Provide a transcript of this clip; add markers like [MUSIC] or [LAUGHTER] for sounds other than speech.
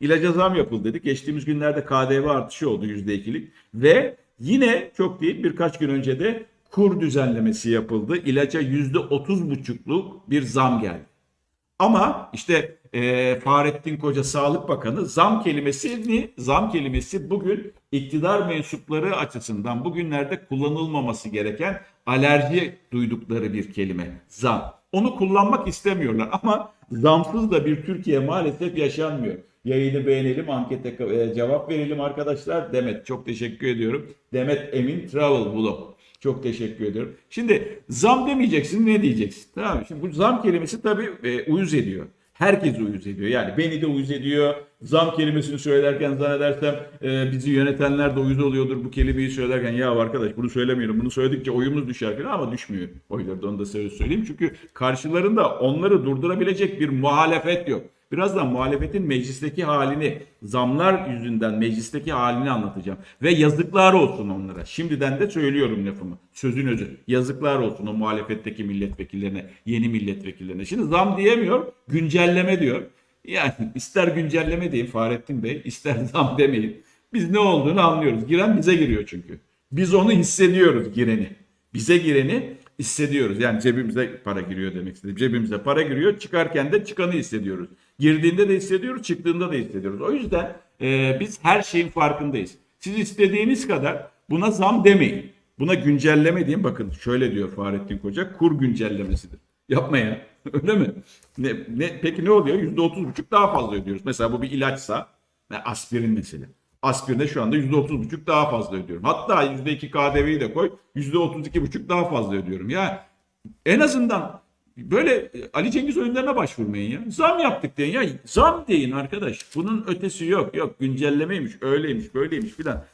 İlaca zam yapıldı dedik. Geçtiğimiz günlerde KDV artışı oldu %2'lik. Ve yine çok değil birkaç gün önce de kur düzenlemesi yapıldı. İlaca %30,5'luk bir zam geldi. Ama işte e, Fahrettin Koca Sağlık Bakanı zam kelimesini, zam kelimesi bugün iktidar mensupları açısından bugünlerde kullanılmaması gereken alerji duydukları bir kelime. Zam. Onu kullanmak istemiyorlar ama zamsız da bir Türkiye maalesef yaşanmıyor. Yayını beğenelim, ankete e, cevap verelim arkadaşlar. Demet çok teşekkür ediyorum. Demet Emin Travel Blog. Çok teşekkür ediyorum. Şimdi zam demeyeceksin ne diyeceksin? Tamam? Şimdi bu zam kelimesi tabii e, uyuz ediyor. Herkes uyuz ediyor. Yani beni de uyuz ediyor. Zam kelimesini söylerken zannedersem e, bizi yönetenler de uyuz oluyordur bu kelimeyi söylerken. Ya arkadaş bunu söylemiyorum. Bunu söyledikçe oyumuz düşer falan ama düşmüyor. Oyları da onu da söyleyeyim. Çünkü karşılarında onları durdurabilecek bir muhalefet yok. Birazdan muhalefetin meclisteki halini, zamlar yüzünden meclisteki halini anlatacağım. Ve yazıklar olsun onlara. Şimdiden de söylüyorum lafımı. Sözün özü. Yazıklar olsun o muhalefetteki milletvekillerine, yeni milletvekillerine. Şimdi zam diyemiyor, güncelleme diyor. Yani ister güncelleme deyin Fahrettin Bey, ister [LAUGHS] zam demeyin. Biz ne olduğunu anlıyoruz. Giren bize giriyor çünkü. Biz onu hissediyoruz gireni. Bize gireni hissediyoruz. Yani cebimize para giriyor demek istedim. Cebimize para giriyor. Çıkarken de çıkanı hissediyoruz. Girdiğinde de hissediyoruz, çıktığında da hissediyoruz. O yüzden e, biz her şeyin farkındayız. Siz istediğiniz kadar buna zam demeyin. Buna güncelleme deyin. Bakın şöyle diyor Fahrettin Koca. Kur güncellemesidir. Yapma ya. [LAUGHS] Öyle mi? Ne, ne, peki ne oluyor? %30,5 daha fazla ödüyoruz. Mesela bu bir ilaçsa aspirin mesela. Aspirine şu anda %30,5 daha fazla ödüyorum. Hatta %2 KDV'yi de koy %32,5 daha fazla ödüyorum. Ya en azından böyle e, Ali Cengiz oyunlarına başvurmayın ya. Zam yaptık deyin ya. Zam deyin arkadaş. Bunun ötesi yok. Yok güncellemeymiş, öyleymiş, böyleymiş filan.